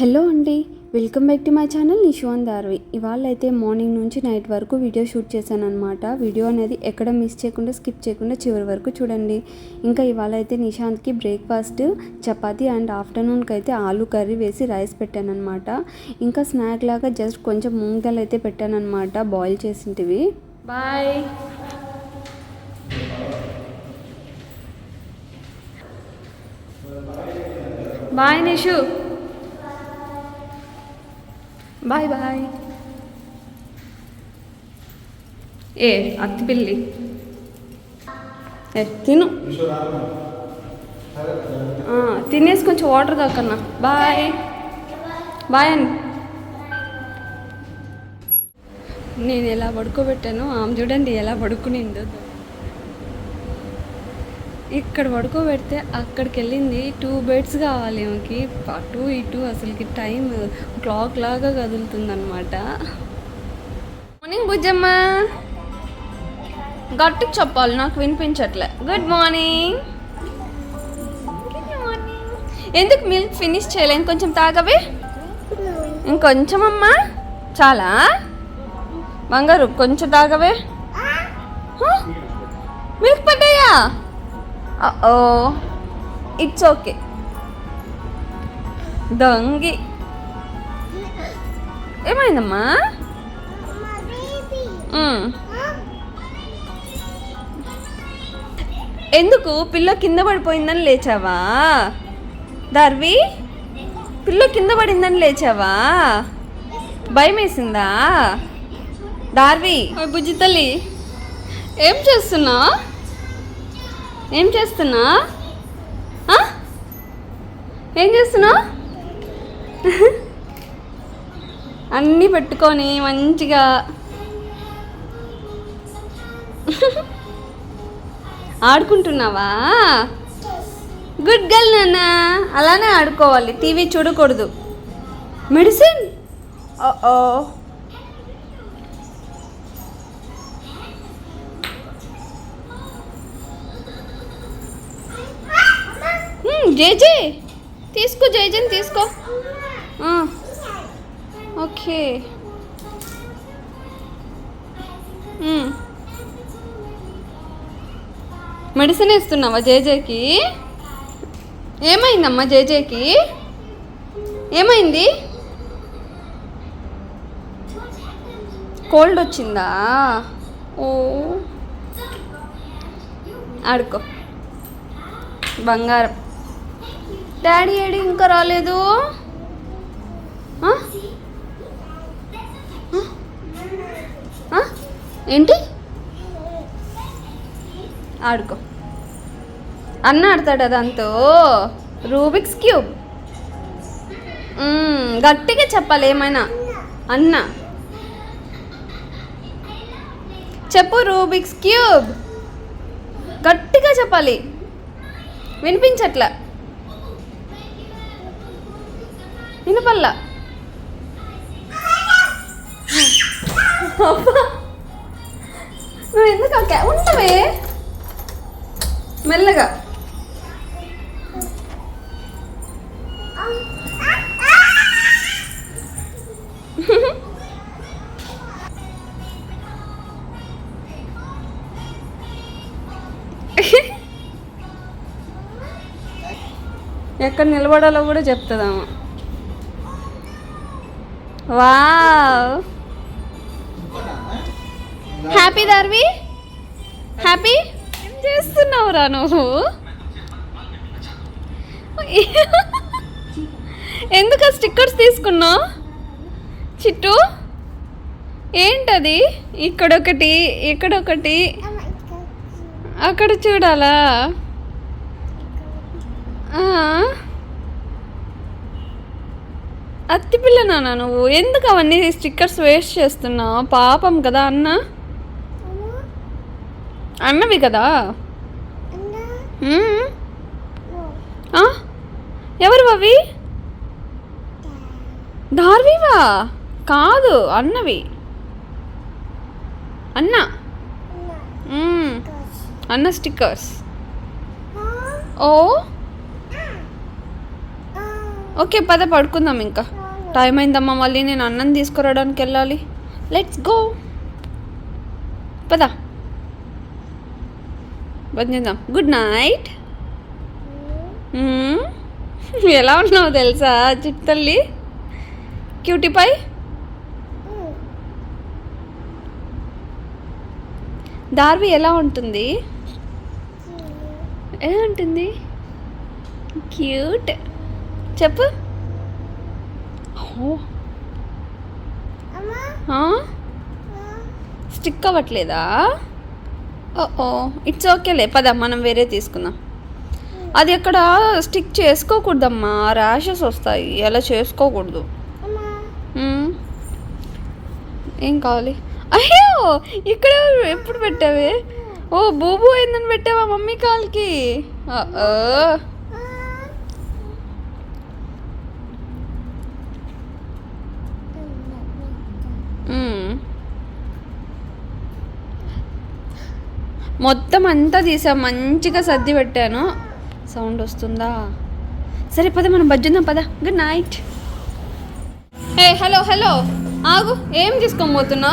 Hello అండి welcome back to my channel నిషువన్ Darvi. ఇవాళ అయితే మార్నింగ్ నుంచి నైట్ వరకు వీడియో షూట్ చేశాను అనమాట వీడియో అనేది ఎక్కడ మిస్ చేయకుండా స్కిప్ చేయకుండా చివరి వరకు చూడండి. ఇంకా ఇవాళ అయితే నిశాంత్కి బ్రేక్ఫాస్ట్ చపాతి అండ్ ఆఫ్టర్నూన్కి అయితే ఆలు కర్రీ వేసి రైస్ పెట్టాను అనమాట ఇంకా స్నాక్ లాగా జస్ట్ కొంచెం మూంగ్ దాల్ అయితే పెట్టాను అనమాట boil చేసింటివి. Bye. Bye Nishu. Bye bye ఏ అత్తి పిల్లి. ఏ తిను. తినేసి కొంచెం వాటర్ తాకన్నా బాయ్ బాయ్ అని నేను ఎలా పడుకోబెట్టాను ఆమె చూడండి ఎలా పడుకునిందో. ఇక్కడ పడుకోబెడితే అక్కడికి వెళ్ళింది టూ బెడ్స్ కావాలి ఏమోకి అటు ఇటు అసలుకి టైం క్లాక్ లాగా కదులుతుంది అనమాట మార్నింగ్ బుజ్జమ్మ. గట్టికి చెప్పాలి నాకు వినిపించట్లే. గుడ్ మార్నింగ్ ఎందుకు మిల్క్ ఫినిష్ చేయలేను కొంచెం తాగవే. ఇంకొంచెం అమ్మా. చాలా? బంగారు కొంచెం తాగవే. మిల్క్ పడ్డాయా? ఇట్స్ ఓకే దొంగి ఏమైందమ్మా ఎందుకు? పిల్ల కింద పడిపోయిందని లేచావా? దర్వి? పిల్ల కింద పడిందని లేచావా? భయం వేసిందా దార్వి బుజ్జి తల్లి ఏం చేస్తున్నావు? ఏం చేస్తున్నా? ఏం చేస్తున్నా? అన్నీ పెట్టుకొని మంచిగా. ఆడుకుంటున్నావా? గుడ్ గర్ల్ నాన్న. అలానే ఆడుకోవాలి. టీవీ చూడకూడదు. మెడిసిన్? ఓ జేజే తీసుకో జేజన్ తీసుకో. ఓకే. మెడిసిన్ ఇస్తున్నావా జేజేకి ఏమైందమ్మా జేజేకి ఏమైంది? కోల్డ్ వచ్చిందా? ఓ. ఆడుకో. బంగారం. డాడీ ఏడి ఇంకా రాలేదు? ఏంటి? ఆడుకో. అన్న ఆడతాడు అదంతో. రూబిక్స్ క్యూబ్ గట్టిగా చెప్పాలి ఏమైనా. అన్న. చెప్పు రూబిక్స్ క్యూబ్ గట్టిగా చెప్పాలి. వినిపించట్లా. వినపల్లా నువ్వు ఎందుకు అక్క ఉండవే. మెల్లగా. ఎక్కడ నిలబడాలో కూడా చెప్తుందామా వావ్. హ్యాపీ దర్వి హ్యాపీ ఏం చేస్తున్నావురా నువ్వు? ఎందుకు ఆ స్టిక్కర్స్ తీసుకున్నావు? చిట్టు? ఏంటది? ఇక్కడొకటి ఇక్కడొకటి. అక్కడ చూడాలా? ఆ. అత్తి పిల్ల నాన్న నువ్వు. ఎందుకు అవన్నీ స్టిక్కర్స్ వేస్ట్ చేస్తున్నావు? పాపం కదా అన్న? అన్నవి కదా? ఎవరు అవి? దార్వివా కాదు అన్నవి. అన్న. అన్న స్టిక్కర్స్ ఓ? ఓకే పద పడుకుందాం ఇంకా. టైం అయిందమ్మా మళ్ళీ నేను అన్నం తీసుకురావడానికి వెళ్ళాలి. లెట్స్ గో పద. బంద్ చేద్దాం. Good night hmm. ఎలా ఉన్నావు తెలుసా చిట్టల్లి క్యూటిపై దార్వి ఎలా ఉంటుంది? ఎలా ఉంటుంది? క్యూట్ చెప్పు. ఓ. స్టిక్ అవ్వట్లేదా? ఓ ఇట్స్ ఓకేలే పద మనం వేరే తీసుకుందాం. అది అక్కడ స్టిక్ చేసుకోకూడదమ్మా. ర్యాషెస్ వస్తాయి. అలా చేసుకోకూడదు. ఏం కావాలి? అయ్యో! ఇక్కడ ఎప్పుడు పెట్టావే? ఓ బూబు అయిందని పెట్టావా మమ్మీ కాల్కి? ఆ, ఆ. మ్మ్. మొత్తం అంతా తీసా మంచిగా సర్ది పెట్టాను. సౌండ్ వస్తుందా? సరే పద మనం బజ్జుందాం పద. గుడ్ నైట్ ఏ హలో హలో ఆగు ఏం తీసుకోబోతున్నా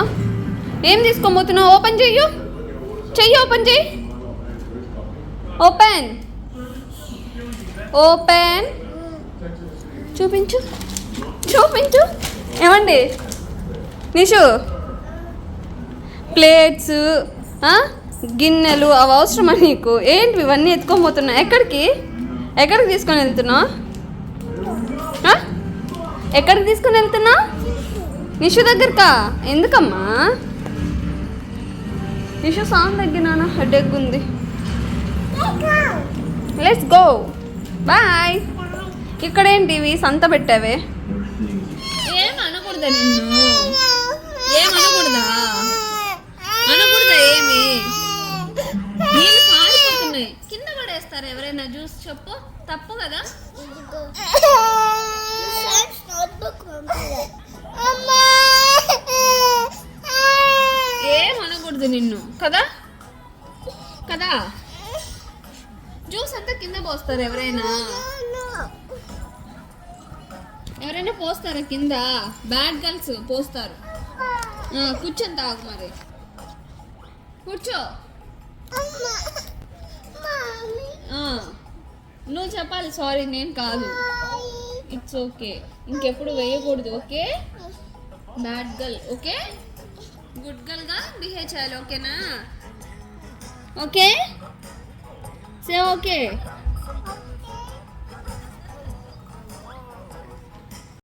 ఏం తీసుకోబోతున్నావు ఓపెన్ చెయ్యు. చెయ్యి ఓపెన్ చెయ్యి. ఓపెన్ ఓపెన్ చూపించు. చూపించు. ఏమండి? నిషు. ప్లేట్స్ గిన్నెలు అవి అవసరమా నీకు? ఏంటి ఇవన్నీ ఎత్తుకొని పోతున్నావు ఎక్కడికి? ఎక్కడికి తీసుకొని వెళ్తున్నావు ఎక్కడికి తీసుకొని వెళ్తున్నా? నిషు దగ్గరకా? ఎందుకమ్మా? నిషు సాంగ్ తగ్గినానా హెడేక్ ఉంది. లెట్స్ గో బాయ్ ఇక్కడేంటి ఇవి? సంత పెట్టావే. ఏం అనకూడదా నిన్ను ఏం అనకూడదా అనకూడదా ఏమి నీళ్ళు కారిపోతున్నాయి కింద పడేస్తారు జ్యూస్ చెప్పు. తప్పు కదా? ఏం అనకూడదు నిన్ను. కదా? కదా? జ్యూస్ అంతా కింద పోస్తారు ఎవరైనా. ఎవరైనా పోస్తారా కింద? బ్యాడ్ గర్ల్స్ పోస్తారు. కూర్చొని తాగు మరి. కూర్చో. ఆ, నువ్వు చెప్పాలి సారీ నేను కాదు. ఇట్స్ ఓకే ఇంకెప్పుడు వేయకూడదు okay bad girl okay good గర్ల్గా behave చేయాలి ఓకేనా ఓకే సే ఓకే